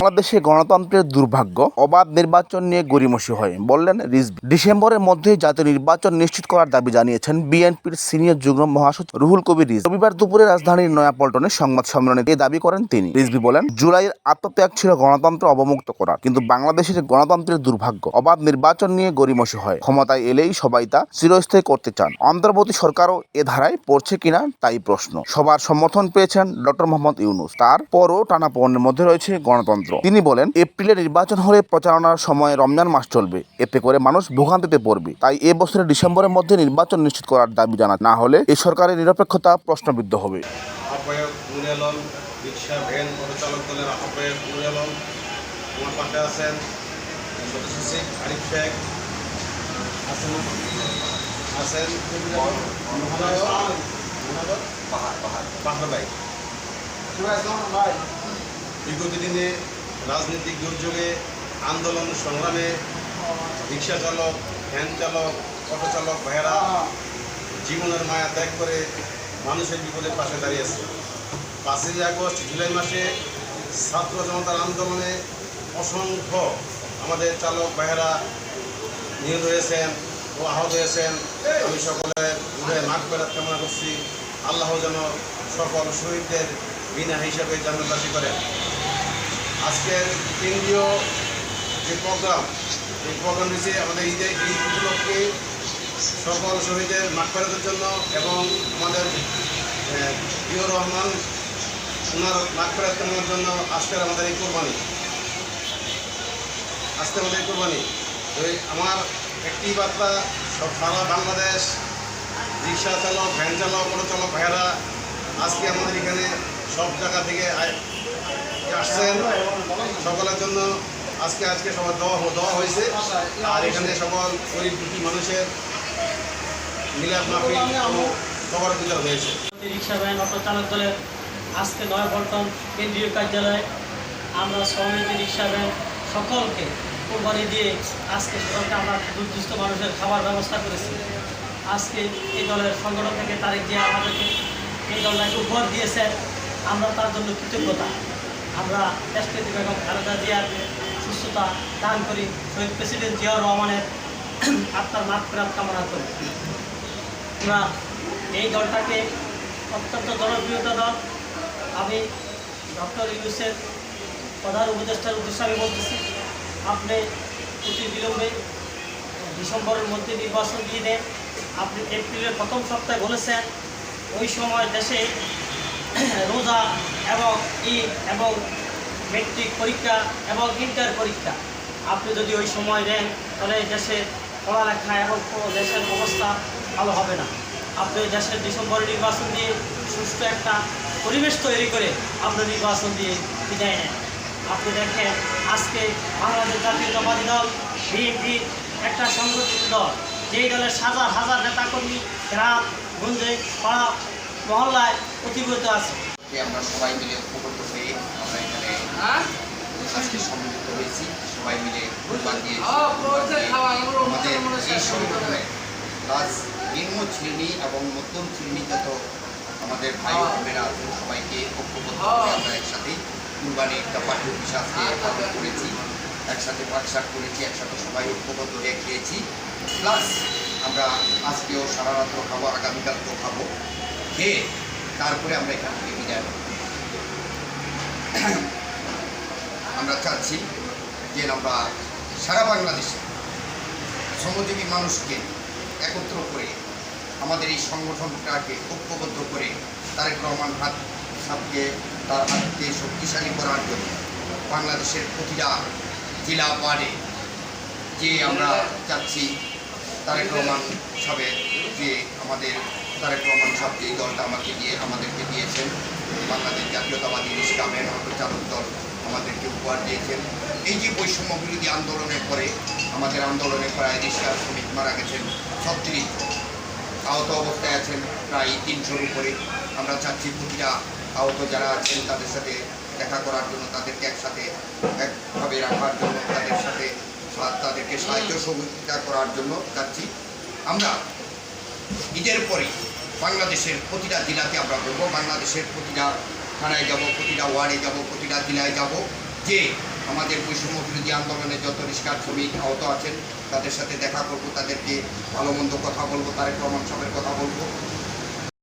বাংলাদেশে গণতন্ত্রের দুর্ভাগ্য, অবাধ নির্বাচন নিয়ে গরিমসি হয়, বললেন রিজভি। ডিসেম্বরের মধ্যে জাতীয় নির্বাচন নিশ্চিত করার দাবি জানিয়েছেন বিএনপির সিনিয়র যুগ্ম মহাসচিব রুহুল কবির রিজ রবিবার দুপুরে রাজধানীর নয়াপল্টনে সংবাদ সম্মেলনে এ দাবি করেন তিনি। রিজভি বলেন, জুলাইয়ের আত্মত্যাগ ছিল গণতন্ত্র অবমুক্ত করা, কিন্তু বাংলাদেশের গণতন্ত্রের দুর্ভাগ্য, অবাধ নির্বাচন নিয়ে গরিমসি হয়। ক্ষমতায় এলেই সবাই তা চিরস্থায়ী করতে চান। অন্তর্বর্তী সরকারও এ ধারায় পড়ছে কিনা তাই প্রশ্ন। সবার সমর্থন পেয়েছেন ডক্টর মোহাম্মদ ইউনুস। তারপরও টানাপোড়েনের মধ্যে রয়েছে গণতন্ত্র। তিনি বলেন এপ্রিলে নির্বাচন হলে প্রচারণার সময় রমজান মাস চলবে। এতে করে মানুষ ভোগান্তিতে পড়বে। তাই এ বছরের ডিসেম্বরের মধ্যে নির্বাচন নিশ্চিত করার দাবি জানা না হলে এ সরকারের নিরপেক্ষতা প্রশ্নবিদ্ধ হবে। আহ্বায়ক নুর আলম রিক্সা ভ্যান পরিচালক দলের আহ্বায়ক নুর আলম আমার পাশে আছেন সদস্য আরিফ শেখ আছেন আছেন পাহাড় ভাই। বিগত দিনে রাজনৈতিক দুর্যোগে, আন্দোলন সংগ্রামে, রিক্সা চালক, ভ্যান চালক, অটো চালক ভাইয়েরা জীবনের মায়া ত্যাগ করে মানুষের বিপদের পাশে দাঁড়িয়েছে পাঁচই আগস্ট, জুলাই মাসে ছাত্র জনতার আন্দোলনে অসংখ্য আমাদের চালক ভাইয়েরা নিহত হয়েছেন ও আহত হয়েছেন। আমি সকলের হৃদয়ে মাঠ ফেরাত কামনা করছি। আল্লাহ যেন সকল শহীদদের বিনা হিসাবে জান্নাতবাসী করেন। আজকের কেন্দ্রীয় যে প্রোগ্রাম, এই প্রোগ্রাম হচ্ছে আমাদের ঈদের ঈদ উপলক্ষে সকল শহীদের মাঠ জন্য এবং আমাদের প্রিয় রহমান ওনার মাঠ ফেরাত কামানোর জন্য আজকের আমাদের এই কোরবানি। আজকে আমাদের এই কোরবানি। তো আমার একটি বার্তা, সব সারা বাংলাদেশ, রিক্সা চালক, ভ্যান চালক, অটো চালক ভাইয়েরা, আজকে আমাদের এখানে সব জায়গা থেকে আসছেন। সকলের জন্য আজকে আজকে সবার দেওয়া দেওয়া হয়েছে। আর এখানে সকল গরিব দুঃখী মানুষের মাহফিল এবং সবার বিচার হয়েছে। রিক্সা ভ্যান, অটো চালক দলের আজকে নয় পল্টন কেন্দ্রীয় কার্যালয়ে আমরা শ্রমিক রিক্সা ভ্যান সকলকে কোরবানি দিয়ে আজকে সকলকে আমরা দুর্দিষ্ট মানুষের খাবার ব্যবস্থা করেছি। আজকে এই দলের সংগঠন থেকে তারিখ দিয়ে আমাদেরকে এই দলটাকে উপহার দিয়েছে। আমরা তার জন্য কৃতজ্ঞতা। আমরা দেশপ্রীতি বেগম খালেদা জিয়ার সুস্থতা দান করি। শহীদ প্রেসিডেন্ট জিয়াউর রহমানের আত্মার মাঠ ফেরাত কামনা করি। আমরা এই দলটাকে অত্যন্ত জনপ্রিয়তা দল। আমি ডক্টর ইউসেফ প্রধান উপদেষ্টার উদ্দেশ্যে আমি বলতেছি, আপনি অতি বিলম্বে ডিসেম্বরের মধ্যে নির্বাচন দিয়ে দেন। আপনি এপ্রিলের প্রথম সপ্তাহে বলেছেন, ওই সময় দেশে রোজা এবং ঈদ এবং মেট্রিক পরীক্ষা এবং ইন্টার পরীক্ষা। আপনি যদি ওই সময় দেন তাহলে দেশের পড়ালেখা এবং দেশের অবস্থা ভালো হবে না। আপনি দেশের ডিসেম্বরে নির্বাচন দিয়ে সুষ্ঠু একটা পরিবেশ তৈরি করে আপনি নির্বাচন দিয়ে বিদায় নেন। আপনি দেখেন, আজকে বাংলাদেশ জাতীয়তাবাদী দল, বিএনপি একটা সংগঠিত দল। যেই দলের হাজার হাজার নেতাকর্মী, গ্রাম, গঞ্জে, পাড়া মহল্লায় প্রতিবদ্ধ আছে। আমরা সবাই মিলে ঐক্যবদ্ধ হয়ে আমরা এখানে আজকে সম্মিলিত হয়েছি। সবাই মিলে আমাদের এই নিম্ন শ্রেণি এবং মধ্যম শ্রেণি যত আমাদের ভাই বোনেরা আছেন সবাইকে ঐক্যবদ্ধ আমরা একসাথে কুরবানি একটা পাঠ্য আজকে পালন করেছি একসাথে পাঠশাট করেছি একসাথে সবাই ঐক্যবদ্ধ হয়ে খেয়েছি। প্লাস আমরা আজকেও সারা রাত্র খাব আগামীকালকেও খাব। খেয়ে তারপরে আমরা এখান থেকে বিদায় আমরা চাচ্ছি যে আমরা সারা বাংলাদেশে শ্রমজীবী মানুষকে একত্র করে আমাদের এই সংগঠনটাকে ঐক্যবদ্ধ করে তারেক রহমান হাত সাথে তার হাতকে শক্তিশালী করার জন্য বাংলাদেশের প্রতিটা জেলা ওয়ার্ডে যে আমরা চাচ্ছি তারেক রহমান সাহেবের যে আমাদের তারেক রহমান সাহেব যে দলটা আমাকে দিয়ে আমাদেরকে দিয়েছেন। বাংলাদেশ জাতীয়তাবাদী ভ্যান অটো দল আমাদেরকে উপহার দিয়েছেন। এই যে বৈষম্য বিরোধী আন্দোলনের পরে আমাদের আন্দোলনে প্রায় রিক্সা শ্রমিক মারা গেছেন, ছত্রিশ আহত অবস্থায় আছেন প্রায় তিনশোর উপরে। আমরা চাচ্ছি প্রতিটা আহত যারা আছেন তাদের সাথে দেখা করার জন্য, তাদেরকে একসাথে একভাবে রাখার জন্য, তাদের সাথে তাদেরকে সাহায্য সহযোগিতা করার জন্য চাচ্ছি। আমরা ঈদের পরে বাংলাদেশের প্রতিটা জেলাতে আমরা বলব, বাংলাদেশের প্রতিটা থানায় যাব, প্রতিটা ওয়ার্ডে যাব, প্রতিটা জেলায় যাব। যে আমাদের বৈষম্য বিরোধী আন্দোলনে যত রিস্কার শ্রমিক আহত আছেন, তাদের সাথে দেখা করব, তাদেরকে ভালো মন্দ কথা বলব, তারেক রহমান সাহেবের কথা বলব।